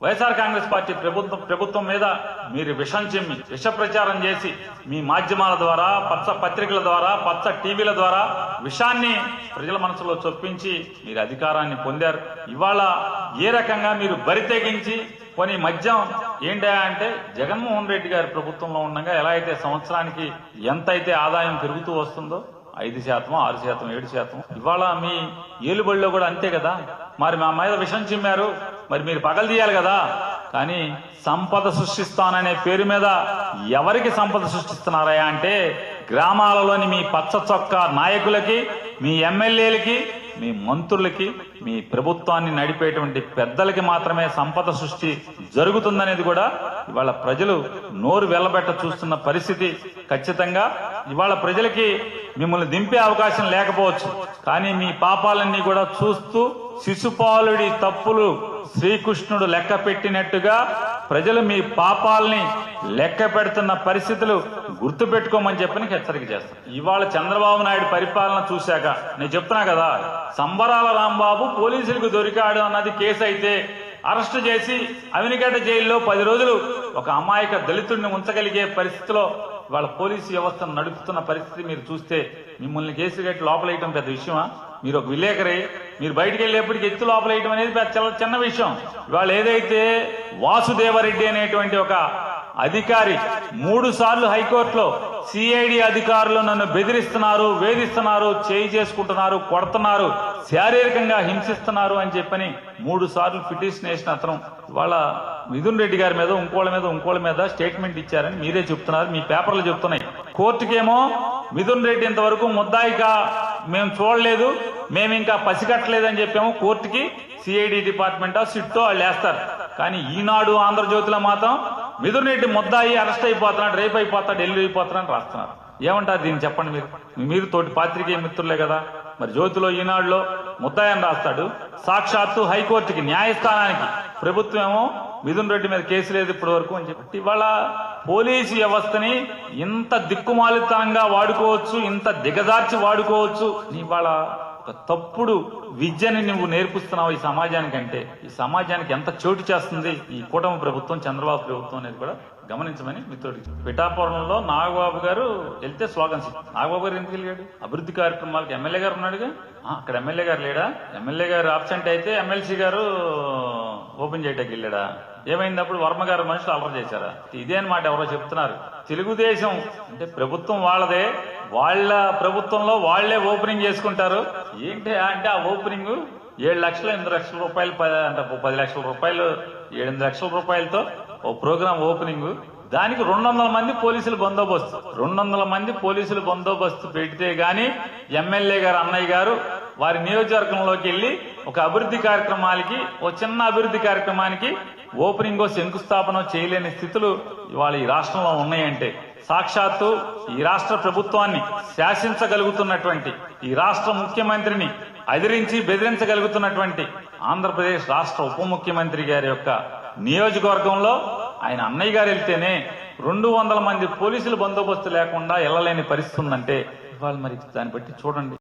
YSR Congress party ప్రభుత్వం ప్రభుత్వం మీద మీరు విషం చెమ్మి విష ప్రచారం చేసి మీ మాధ్యమాల ద్వారా పచ్చ పత్రికల ద్వారా పచ్చ టీవీల ద్వారా విషాన్ని ప్రజల మనసులో చొప్పించి మీరు అధికారాన్ని పొందారు. ఇవాళ ఏ రకంగా మీరు బరి తెగించి కొని మద్యం ఏంటా అంటే జగన్మోహన్ రెడ్డి గారి ప్రభుత్వంలో ఉండగా ఎలా అయితే సంవత్సరానికి ఎంత అయితే ఆదాయం పెరుగుతూ వస్తుందో ఐదు శాతం ఆరు శాతం ఏడు శాతం ఇవాళ మీ ఏలుబడిలో కూడా అంతే కదా. మరి మా మీద విషం చిమ్మారు. మరి మీరు పగలు తీయాలి కదా. కానీ సంపద సృష్టిస్తాననే పేరు మీద ఎవరికి సంపద సృష్టిస్తున్నారా అంటే గ్రామాలలోని మీ పచ్చ చొక్క నాయకులకి మీ ఎమ్మెల్యేలకి మీ మంత్రులకి మీ ప్రభుత్వాన్ని నడిపేటువంటి పెద్దలకి మాత్రమే సంపద సృష్టి జరుగుతుందనేది కూడా ఇవాళ ప్రజలు నోరు వెళ్ళబెట్ట చూస్తున్న పరిస్థితి ఖచ్చితంగా. ఇవాళ ప్రజలకి మిమ్మల్ని దింపే అవకాశం లేకపోవచ్చు. కానీ మీ పాపాలన్నీ కూడా చూస్తూ శిశుపాలుడి తప్పులు శ్రీకృష్ణుడు లెక్క పెట్టినట్టుగా ప్రజలు మీ పాపాలని లెక్క పెడుతున్న పరిస్థితులు గుర్తు పెట్టుకోమని చెప్పని హెచ్చరిక చేస్తాను ఇవాళ చంద్రబాబు నాయుడు పరిపాలన చూశాక నేను చెప్తున్నా కదా సంబరాల రాంబాబు పోలీసులకు దొరికాడు అన్నది కేసు అయితే అరెస్ట్ చేసి అవినిగడ్డ జైల్లో పది రోజులు ఒక అమాయక దళితుడిని ఉంచగలిగే పరిస్థితిలో వాళ్ళ పోలీసు వ్యవస్థను నడుపుతున్న పరిస్థితి మీరు చూస్తే మిమ్మల్ని కేసు కట్టి లోపలేయటం పెద్ద విషయమా? మీరు ఒక విలేకరి మీరు బయటకు వెళ్ళేప్పటికి ఎత్తు లోపలేయటం అనేది పెద్ద చాలా చిన్న విషయం. ఇవాళ ఏదైతే వాసుదేవరెడ్డి అనేటువంటి ఒక అధికారి మూడు సార్లు హైకోర్టులో సిఐడి అధికారులు నన్ను బెదిరిస్తున్నారు వేధిస్తున్నారు చేయి చేసుకుంటున్నారు కొడుతున్నారు శారీరకంగా హింసిస్తున్నారు అని చెప్పని మూడు సార్లు పిటిషన్ వేసిన అతను వాళ్ళ మిథున్ రెడ్డి గారి మీద ఇంకోళ్ళ మీద ఇంకోళ్ళ మీద స్టేట్మెంట్ ఇచ్చారని మీరే చెప్తున్నారు మీ పేపర్లు చెప్తున్నాయి. కోర్టుకేమో మిథున్ రెడ్డి ఇంతవరకు ముద్దాయిగా మేము చూడలేదు మేము ఇంకా పసిగట్టలేదని చెప్పాము కోర్టుకి సిఐడి డిపార్ట్మెంట్ సిట్టో వాళ్ళు వేస్తారు. కానీ ఈనాడు ఆంధ్రజ్యోతిలో మాత్రం మిథున్ ముద్దాయి అరెస్ట్ అయిపోతున్నాడు రేపు అయిపోతాడు ఎల్లు అయిపోతున్నాడు రాస్తున్నారు. ఏమంటారు దీన్ని చెప్పండి మీరు? మీరు తోటి పాత్రికేయ మిత్రులే కదా. మరి జ్యోతిలో ఈనాడులో ముద్దాయని రాస్తాడు. సాక్షాత్తు హైకోర్టుకి న్యాయస్థానానికి. ప్రభుత్వం ఏమో మిథున్ రెడ్డి మీద కేసు లేదు ఇప్పటి వరకు అని చెప్పి. ఇవాళ పోలీసు వ్యవస్థని ఇంత దిక్కుమాలితనంగా వాడుకోవచ్చు ఇంత దిగజార్చి వాడుకోవచ్చు. ఇవాళ ఒక తప్పుడు విద్యని నువ్వు నేర్పిస్తున్నావు ఈ సమాజానికి అంటే ఈ సమాజానికి ఎంత చోటు చేస్తుంది ఈ కూటమి ప్రభుత్వం చంద్రబాబు ప్రభుత్వం అనేది కూడా గమనించమని మిత్రుడికి పిఠాపురంలో నాగబాబు గారు వెళ్తే స్లోగన్స్ నాగబాబు గారు ఎందుకు వెళ్ళాడు? అభివృద్ధి కార్యక్రమాలకు ఎమ్మెల్యే గారు ఉన్నాడుగా? అక్కడ ఎమ్మెల్యే గారు లేడా? ఎమ్మెల్యే గారు ఆబ్సెంట్ అయితే ఎమ్మెల్సీ గారు ఓపెన్ చేయడానికి వెళ్ళాడా? ఏమైందప్పుడు వర్మ గారు మనుషులు అలర చేశారా? ఇదే అన్నమాట ఎవరో చెప్తున్నారు. తెలుగుదేశం అంటే ప్రభుత్వం వాళ్ళదే. వాళ్ళ ప్రభుత్వంలో వాళ్ళే ఓపెనింగ్ చేసుకుంటారు. ఏంటి అంటే ఆ ఓపెనింగ్ ఏడు లక్షలు ఎనిమిది లక్షల రూపాయలు అంటే పది లక్షల రూపాయలు ఎనిమిది లక్షల రూపాయలతో ఓ ప్రోగ్రామ్ ఓపెనింగ్. దానికి రెండు వందల మంది పోలీసులు బందోబస్తు. రెండు వందల మంది పోలీసులు బందోబస్తు పెడితే గాని ఎమ్మెల్యే గారు అన్నయ్య గారు వారి నియోజకవర్గంలోకి వెళ్ళి ఒక అభివృద్ధి కార్యక్రమాలకి ఓ చిన్న అభివృద్ధి కార్యక్రమానికి ఓపెనింగ్ శంకుస్థాపన చేయలేని స్థితులు ఇవాళ ఈ రాష్ట్రంలో ఉన్నాయంటే సాక్షాత్తు ఈ రాష్ట్ర ప్రభుత్వాన్ని శాసించగలుగుతున్నటువంటి ఈ రాష్ట్ర ముఖ్యమంత్రిని అదిరించి బెదిరించగలుగుతున్నటువంటి ఆంధ్రప్రదేశ్ రాష్ట్ర ఉప ముఖ్యమంత్రి గారి యొక్క నియోజకవర్గంలో ఆయన అన్నయ్య గారు వెళ్తేనే రెండు వందల మంది పోలీసులు బందోబస్తు లేకుండా వెళ్ళలేని పరిస్థితి ఉందంటే ఇవాళ మరి దాన్ని బట్టి చూడండి.